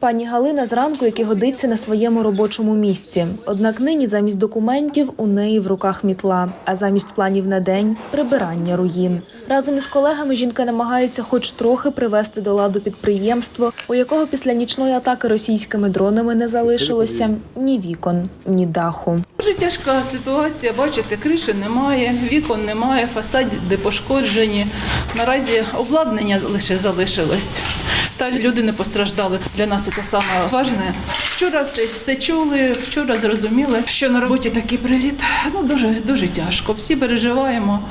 Пані Галина зранку, як і годиться на своєму робочому місці. Однак нині замість документів у неї в руках мітла, а замість планів на день прибирання руїн. Разом із колегами жінка намагається хоч трохи привести до ладу підприємство, у якого після нічної атаки російськими дронами не залишилося ні вікон, ні даху. Дуже тяжка ситуація. Бачите, криші немає, вікон немає, фасади пошкоджені. Наразі обладнання лише залишилось. Та люди не постраждали. Для нас це саме важне. Вчора все, чули, вчора зрозуміли, що на роботі такий приліт. Ну дуже дуже тяжко. Всі переживаємо.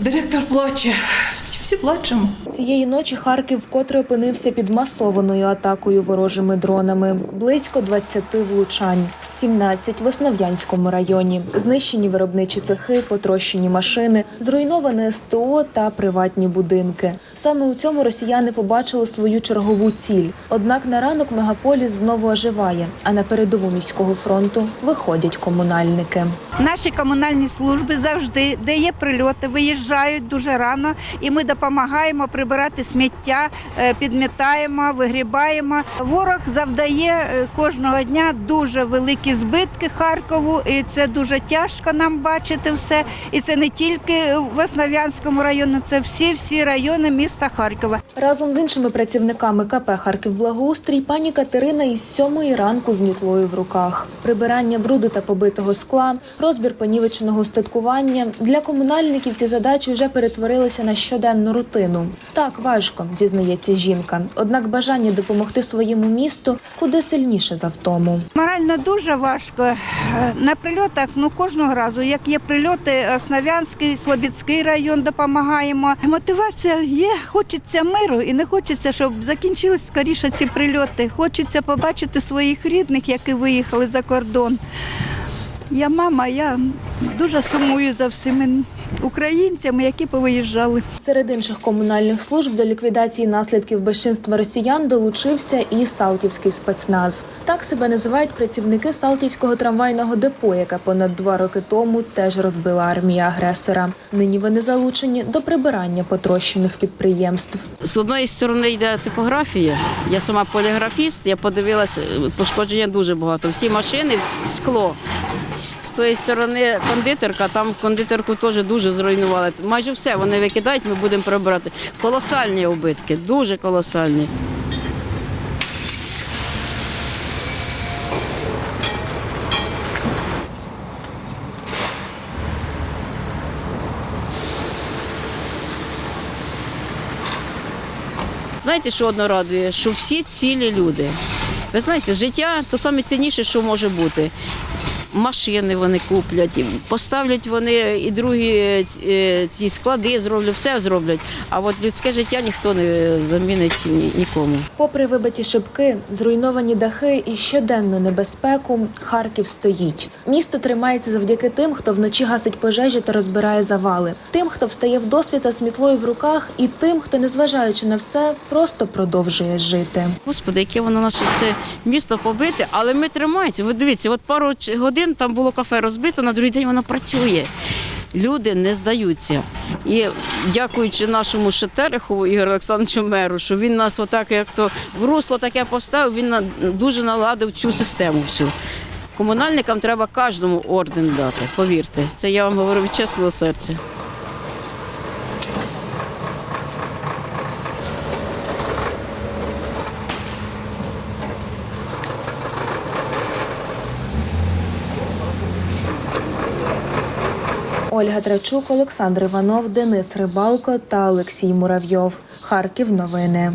Директор плаче, всі, всі плачемо. Цієї ночі Харків вкотре опинився під масованою атакою ворожими дронами. Близько 20 влучань, 17 в Основ'янському районі. Знищені виробничі цехи, потрощені машини, зруйноване СТО та приватні будинки. Саме у цьому росіяни побачили свою чергову ціль. Однак на ранок мегаполіс знову оживає, а на передову міського фронту виходять комунальники. Наші комунальні служби завжди, де є прильоти, виїжджають дуже рано, і ми допомагаємо прибирати сміття, е, підмітаємо, вигрібаємо. Ворог завдає е, кожного дня дуже великі збитки Харкову, і це дуже тяжко нам бачити все. І це не тільки в Основ'янському районі, це всі всі райони міста Харкова. Разом з іншими працівниками КП Харків Благоустрій пані Катерина із сьомої ранку з мітлою в руках. Прибирання бруду та побитого скла, розбір понівеченого устаткування для комунальників ці задачі вже перетворилися на щоденну рутину. Так важко, зізнається жінка. Однак бажання допомогти своєму місту куди сильніше за втому. Морально дуже важко. Е, На прильотах ну кожного разу, як є прильоти, Основ'янський, Слобідський район допомагаємо. Мотивація є, хочеться миру і не хочеться, щоб закінчились скоріше ці прильоти. Хочеться побачити своїх рідних, які виїхали за кордон. Я мама, я дуже сумую за всіми українцями, які повиїжджали. Серед інших комунальних служб до ліквідації наслідків безчинства росіян долучився і Салтівський спецназ. Так себе називають працівники Салтівського трамвайного депо, яке понад два роки тому теж розбила армія агресора. Нині вони залучені до прибирання потрощених підприємств. З одної сторони йде типографія. Я сама поліграфіст, я подивилася, пошкодження дуже багато. Всі машини, скло. Тої сторони кондитерка, там кондитерку теж дуже зруйнували. Майже все вони викидають, ми будемо прибирати. Колосальні убитки, дуже колосальні. Знаєте, що одно радує? Що всі цілі люди. Ви знаєте, життя то саме цінніше, що може бути. Машини вони куплять, поставлять вони і другі е, ці склади зроблять, все зроблять. А от людське життя ніхто не замінить ні- нікому. Попри вибиті шибки, зруйновані дахи і щоденну небезпеку, Харків стоїть. Місто тримається завдяки тим, хто вночі гасить пожежі та розбирає завали, тим, хто встає в досвіта з мітлою в руках, і тим, хто, незважаючи на все, просто продовжує жити. Господи, яке воно наше це місто побите, але ми тримаємося. Ви дивіться, от пару ч- годин там було кафе розбито, на другий день воно працює. Люди не здаються. І дякуючи нашому Шетерехову Ігорю Олександровичу меру, що він нас отак, як то в русло таке поставив, він дуже наладив цю систему всю. Комунальникам треба кожному орден дати, повірте. Це я вам говорю від чесного серця. Ольга Трачук, Олександр Іванов, Денис Рибалко та Олексій Муравйов. Харків. Новини.